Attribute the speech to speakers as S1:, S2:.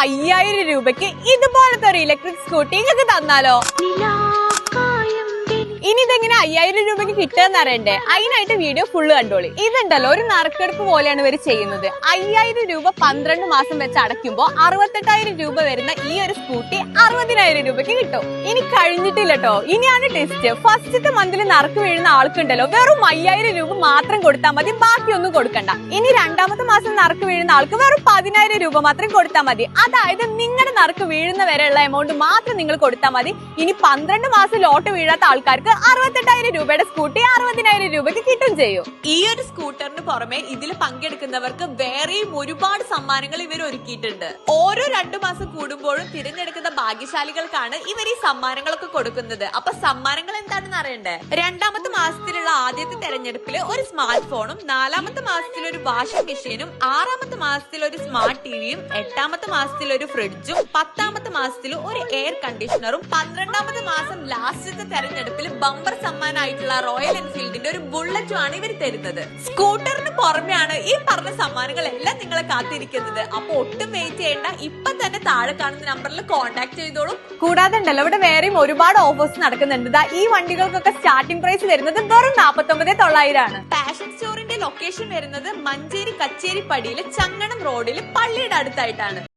S1: അയ്യായിരം രൂപയ്ക്ക് ഇതുപോലത്തെ ഒരു ഇലക്ട്രിക് സ്കൂട്ടി നിങ്ങൾക്ക് തന്നാലോ? അയ്യായിരം രൂപയ്ക്ക് കിട്ടുകയെന്ന് അറിയണ്ടേ? അതിനായിട്ട് വീഡിയോ ഫുള്ള് കണ്ടോളി. ഇതുണ്ടല്ലോ ഒരു നറുക്കെടുപ്പ് പോലെയാണ് ഇവർ ചെയ്യുന്നത്. അയ്യായിരം രൂപ പന്ത്രണ്ട് മാസം വെച്ച് അടയ്ക്കുമ്പോൾ അറുപത്തെട്ടായിരം രൂപ വരുന്ന ഈ ഒരു സ്കൂട്ടി അറുപതിനായിരം രൂപയ്ക്ക് കിട്ടും. ഇനി കഴിഞ്ഞിട്ടില്ല കേട്ടോ ഇനിയാണ് ടെസ്റ്റ് ഫസ്റ്റത്തെ മന്തിൽ നറുക്ക് വീഴുന്ന ആൾക്കുണ്ടല്ലോ വെറും അയ്യായിരം രൂപ മാത്രം കൊടുത്താൽ മതി ബാക്കിയൊന്നും കൊടുക്കണ്ട. ഇനി രണ്ടാമത്തെ മാസം നറുക്ക് വീഴുന്ന ആൾക്ക് വെറും പതിനായിരം രൂപ മാത്രം കൊടുത്താൽ മതി. അതായത് നിങ്ങളുടെ നറുക്ക് വീഴുന്ന വരെയുള്ള എമൗണ്ട് മാത്രം നിങ്ങൾ കൊടുത്താൽ മതി. ഇനി പന്ത്രണ്ട് മാസം ലോട്ട് വീഴാത്ത ആൾക്കാർക്ക് അറുപത്തെട്ടായിരം രൂപയുടെ സ്കൂട്ടി അറുപതിനായിരം രൂപയ്ക്ക് കിട്ടും ചെയ്യും. ഈ ഒരു സ്കൂട്ടറിന് പുറമെ ഇതിൽ പങ്കെടുക്കുന്നവർക്ക് വേറെയും ഒരുപാട് സമ്മാനങ്ങൾ ഇവർ ഒരുക്കിയിട്ടുണ്ട്. ഓരോ രണ്ടു മാസം കൂടുമ്പോഴും തിരഞ്ഞെടുക്കുന്ന ഭാഗ്യശാലികൾക്കാണ് ഇവർ ഈ സമ്മാനങ്ങളൊക്കെ കൊടുക്കുന്നത്. അപ്പൊ സമ്മാനങ്ങൾ എന്താണെന്ന് അറിയണ്ടേ? രണ്ടാമത്തെ മാസത്തിലുള്ള ആദ്യത്തെ തെരഞ്ഞെടുപ്പിൽ ഒരു സ്മാർട്ട് ഫോണും നാലാമത്തെ മാസത്തിൽ ഒരു വാഷിംഗ് മെഷീനും ആറാമത്തെ മാസത്തിൽ ഒരു സ്മാർട്ട് ടിവിയും എട്ടാമത്തെ മാസത്തിൽ ഒരു ഫ്രിഡ്ജും പത്താമത്തെ മാസത്തിൽ ഒരു എയർ കണ്ടീഷണറും പന്ത്രണ്ടാമത്തെ മാസം ലാസ്റ്റത്തെ തെരഞ്ഞെടുപ്പിൽ ബമ്പർ സമ്മാനമായിട്ടുള്ള റോയൽ എൻഫീൽഡിന്റെ ഒരു ബുള്ളറ്റും ആണ് ഇവർ തരുന്നത്. സ്കൂട്ടറിന് പുറമെയാണ് ഈ പറഞ്ഞ സമ്മാനങ്ങൾ എല്ലാം നിങ്ങളെ കാത്തിരിക്കുന്നത്. അപ്പൊ ഒട്ടും വെയിറ്റ് ചെയ്യേണ്ട. ഇപ്പൊ തന്നെ താഴെ കാണുന്ന നമ്പറിൽ കോൺടാക്ട് ചെയ്തോളൂ. കൂടാതെ ഉണ്ടല്ലോ ഇവിടെ വേറെയും ഒരുപാട് ഓഫേഴ്സ് നടക്കുന്നുണ്ട്. ഈ വണ്ടികൾക്കൊക്കെ സ്റ്റാർട്ടിംഗ് പ്രൈസ് വരുന്നത് വെറും നാപ്പത്തൊമ്പത് തൊള്ളായിരം ആണ് ഫാഷൻ സ്റ്റോറിന്റെ ലൊക്കേഷൻ വരുന്നത് മഞ്ചേരി കച്ചേരി പടിയിൽ ചങ്ങണം റോഡിൽ പള്ളിയുടെ അടുത്തായിട്ടാണ്.